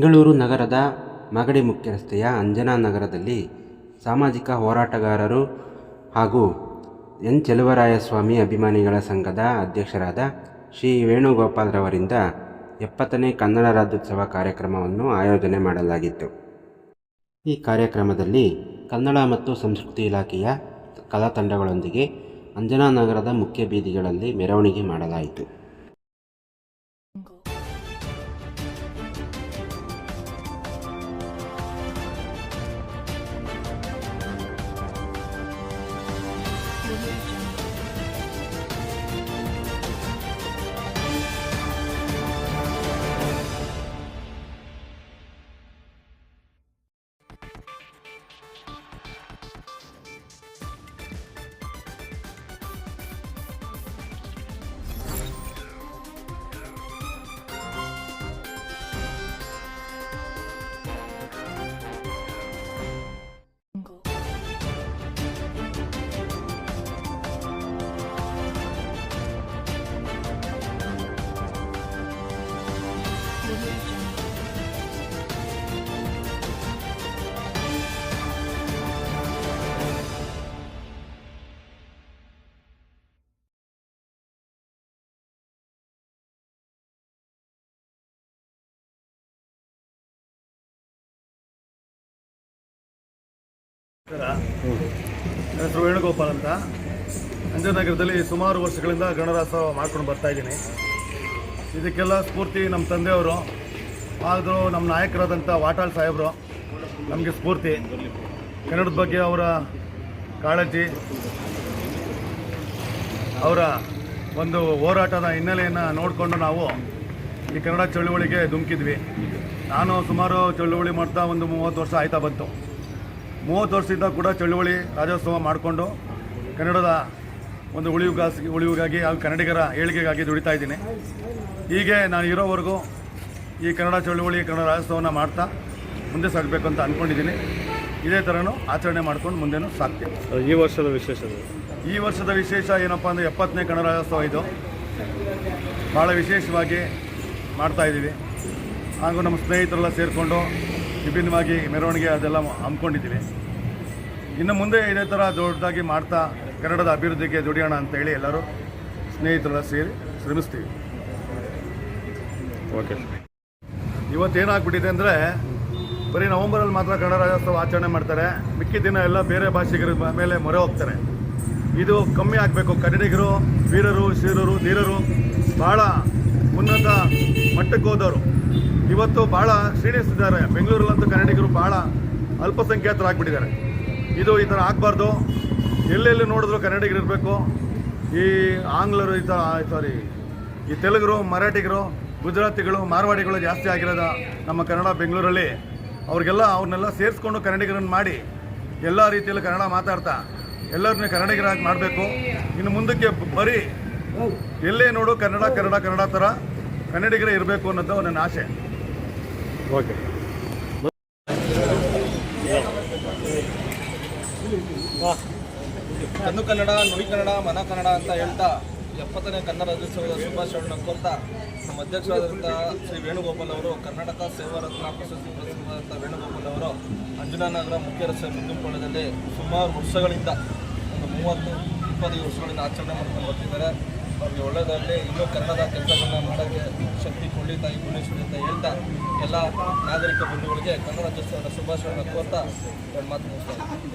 ಬೆಂಗಳೂರು ನಗರದ ಮಾಗಡಿ ಮುಖ್ಯರಸ್ತೆಯ ಅಂಜನಾ ನಗರದಲ್ಲಿ ಸಾಮಾಜಿಕ ಹೋರಾಟಗಾರರು ಹಾಗೂ ಎನ್. ಚೆಲುವರಾಯಸ್ವಾಮಿ ಅಭಿಮಾನಿಗಳ ಸಂಘದ ಅಧ್ಯಕ್ಷರಾದ ಶ್ರೀ ವೇಣುಗೋಪಾಲ್ರವರಿಂದ ಎಪ್ಪತ್ತನೇ ಕನ್ನಡ ರಾಜ್ಯೋತ್ಸವ ಕಾರ್ಯಕ್ರಮವನ್ನು ಆಯೋಜನೆ ಮಾಡಲಾಗಿತ್ತು. ಈ ಕಾರ್ಯಕ್ರಮದಲ್ಲಿ ಕನ್ನಡ ಮತ್ತು ಸಂಸ್ಕೃತಿ ಇಲಾಖೆಯ ಕಲಾ ತಂಡಗಳೊಂದಿಗೆ ಅಂಜನಾ ನಗರದ ಮುಖ್ಯ ಬೀದಿಗಳಲ್ಲಿ ಮೆರವಣಿಗೆ ಮಾಡಲಾಯಿತು. ಹೆಸರು ವೇಣುಗೋಪಾಲ್ ಅಂತ. ಅಂಜನಗರದಲ್ಲಿ ಸುಮಾರು ವರ್ಷಗಳಿಂದ ಗಣರಾಜ್ಯೋತ್ಸವ ಮಾಡ್ಕೊಂಡು ಬರ್ತಾ ಇದ್ದೀನಿ. ಇದಕ್ಕೆಲ್ಲ ಸ್ಫೂರ್ತಿ ನಮ್ಮ ತಂದೆಯವರು, ಆದರೂ ನಮ್ಮ ನಾಯಕರಾದಂಥ ವಾಟಾಳ್ ಸಾಹೇಬರು ನಮಗೆ ಸ್ಫೂರ್ತಿ. ಕನ್ನಡದ ಬಗ್ಗೆ ಅವರ ಕಾಳಜಿ, ಅವರ ಒಂದು ಹೋರಾಟದ ಹಿನ್ನೆಲೆಯನ್ನು ನೋಡಿಕೊಂಡು ನಾವು ಈ ಕನ್ನಡ ಚಳುವಳಿಗೆ ಧುಮುಕಿದ್ವಿ. ನಾನು ಸುಮಾರು ಚಳುವಳಿ ಮಾಡ್ತಾ ಒಂದು ಮೂವತ್ತು ವರ್ಷ ಆಯ್ತಾ ಬಂತು. ಮೂವತ್ತು ವರ್ಷದಿಂದ ಕೂಡ ಚಳುವಳಿ ರಾಜ್ಯೋತ್ಸವ ಮಾಡಿಕೊಂಡು ಕನ್ನಡದ ಒಂದು ಉಳಿವುಗಾಸಿ ಉಳಿವಿಗಾಗಿ ಹಾಗೂ ಕನ್ನಡಿಗರ ಏಳಿಗೆಗಾಗಿ ದುಡಿತಾ ಇದ್ದೀನಿ. ಹೀಗೆ ನಾನು ಇರೋವರೆಗೂ ಈ ಕನ್ನಡ ಚಳುವಳಿ ಕನ್ನಡ ರಾಜ್ಯೋತ್ಸವನ ಮಾಡ್ತಾ ಮುಂದೆ ಸಾಗಬೇಕು ಅಂತ ಅಂದ್ಕೊಂಡಿದ್ದೀನಿ ಇದೇ ಥರನೂ ಆಚರಣೆ ಮಾಡ್ಕೊಂಡು ಮುಂದೆನೂ ಸಾಕ್ತೀನಿ ಈ ವರ್ಷದ ವಿಶೇಷ ಈ ವರ್ಷದ ವಿಶೇಷ ಏನಪ್ಪ ಅಂದರೆ ಎಪ್ಪತ್ತನೇ ಕನ್ನಡ ರಾಜ್ಯೋತ್ಸವ ಇದು. ಭಾಳ ವಿಶೇಷವಾಗಿ ಮಾಡ್ತಾ ಇದ್ದೀವಿ. ಹಾಗೂ ನಮ್ಮ ಸ್ನೇಹಿತರೆಲ್ಲ ಸೇರಿಕೊಂಡು ವಿಭಿನ್ನವಾಗಿ ಮೆರವಣಿಗೆ ಅದೆಲ್ಲ ಹಮ್ಮಿಕೊಂಡಿದ್ದೀವಿ. ಇನ್ನು ಮುಂದೆ ಇದೇ ಥರ ದೊಡ್ಡದಾಗಿ ಮಾಡ್ತಾ ಕನ್ನಡದ ಅಭಿವೃದ್ಧಿಗೆ ದುಡಿಯೋಣ ಅಂತೇಳಿ ಎಲ್ಲರೂ ಸ್ನೇಹಿತರೆಲ್ಲ ಸೇರಿ ಶ್ರಮಿಸ್ತೀವಿ. ಓಕೆ. ಇವತ್ತೇನಾಗ್ಬಿಟ್ಟಿದೆ ಅಂದರೆ ಬರೀ ನವಂಬರಲ್ಲಿ ಮಾತ್ರ ಕನ್ನಡ ರಾಜ್ಯೋತ್ಸವ ಆಚರಣೆ ಮಾಡ್ತಾರೆ. ಮಿಕ್ಕಿದ ದಿನ ಎಲ್ಲ ಬೇರೆ ಭಾಷಿಗರ ಮೇಲೆ ಮೊರೆ ಹೋಗ್ತಾರೆ. ಇದು ಕಮ್ಮಿ ಆಗಬೇಕು. ಕನ್ನಡಿಗರು ವೀರರು ಶೀರರು ಧೀರರು ಭಾಳ ಉನ್ನತ ಮಟ್ಟಕ್ಕೆ ಹೋದವರು. ಇವತ್ತು ಭಾಳ ಕ್ಷೀಣಿಸ್ತಿದ್ದಾರೆ ಬೆಂಗಳೂರಲ್ಲಂತೂ ಕನ್ನಡಿಗರು ಭಾಳ ಅಲ್ಪಸಂಖ್ಯಾತರಾಗ್ಬಿಟ್ಟಿದ್ದಾರೆ. ಇದು ಈ ಥರ ಆಗಬಾರ್ದು. ಎಲ್ಲೆಲ್ಲಿ ನೋಡಿದ್ರು ಕನ್ನಡಿಗರು ಇರಬೇಕು. ಈ ಆಂಗ್ಲರು ಈ ಥರ ಸಾರಿ ಈ ತೆಲುಗರು, ಮರಾಠಿಗರು, ಗುಜರಾತಿಗಳು, ಮಾರ್ವಾಡಿಗಳು ಜಾಸ್ತಿ ಆಗಿರೋದ ನಮ್ಮ ಕನ್ನಡ ಬೆಂಗಳೂರಲ್ಲಿ. ಅವ್ರಿಗೆಲ್ಲ ಅವ್ರನ್ನೆಲ್ಲ ಸೇರಿಸ್ಕೊಂಡು ಕನ್ನಡಿಗರನ್ನು ಮಾಡಿ ಎಲ್ಲ ರೀತಿಯಲ್ಲೂ ಕನ್ನಡ ಮಾತಾಡ್ತಾ ಎಲ್ಲರನ್ನ ಕನ್ನಡಿಗರಾಗಿ ಮಾಡಬೇಕು. ಇನ್ನು ಮುಂದಕ್ಕೆ ಬರೀ ಎಲ್ಲೇ ನೋಡು ಕನ್ನಡ ಕನ್ನಡ ಕನ್ನಡ ಥರ ಕನ್ನಡಿಗರೇ ಇರಬೇಕು ಅನ್ನೋದು ನನ್ನ ಆಸೆ. ಓಕೆ. ಕಣ್ಣು ಕನ್ನಡ, ನುಡಿ ಕನ್ನಡ, ಮನ ಕನ್ನಡ ಅಂತ ಹೇಳ್ತಾ ಎಪ್ಪತ್ತನೇ ಕನ್ನಡ ರಾಜ್ಯೋತ್ಸವದ ಶುಭಾಶಯಗಳನ್ನು ಕೋರ್ತಾ ನಮ್ಮ ಅಧ್ಯಕ್ಷರಾದಂಥ ಶ್ರೀ ವೇಣುಗೋಪಾಲ್ ಅವರು, ಕರ್ನಾಟಕ ಸೇವಾ ರತ್ನ ಪ್ರಶಸ್ತಿ ಪುರಸ್ಕೃತರಾದಂಥ ವೇಣುಗೋಪಾಲ್ ಅವರು ಅಂಜನಾನಗರ ಮುಖ್ಯ ರಸ್ತೆ ಸುಮಾರು ವರ್ಷಗಳಿಂದ, ಒಂದು ಮೂವತ್ತು, ಇಪ್ಪತ್ತೈದು ವರ್ಷಗಳಿಂದ ಆಚರಣೆ ಮಾಡ್ಕೊಂಡು ಬರ್ತಿದ್ದಾರೆ. ಅವ್ರಿಗೆ ಒಳ್ಳೆಯದಾಗಲಿ ಇನ್ನೂ ಕನ್ನಡದ ಕೆಲಸಗಳನ್ನ ಮಾಡೋಕ್ಕೆ ಶಕ್ತಿ ಕೊಳ್ಳಿ ತಾಯಿ ಭುವನೇಶ್ವರಿ ಅಂತ ಹೇಳ್ತಾ ಎಲ್ಲ ನಾಗರಿಕ ಬಂಧುಗಳಿಗೆ ಕನ್ನಡ ರಾಜ್ಯೋತ್ಸವದ ಶುಭಾಶಯಗಳನ್ನು ಕೋರ್ತಾ ಎರಡು ಮಾತು ಮುಗಿಸ್ತಾರೆ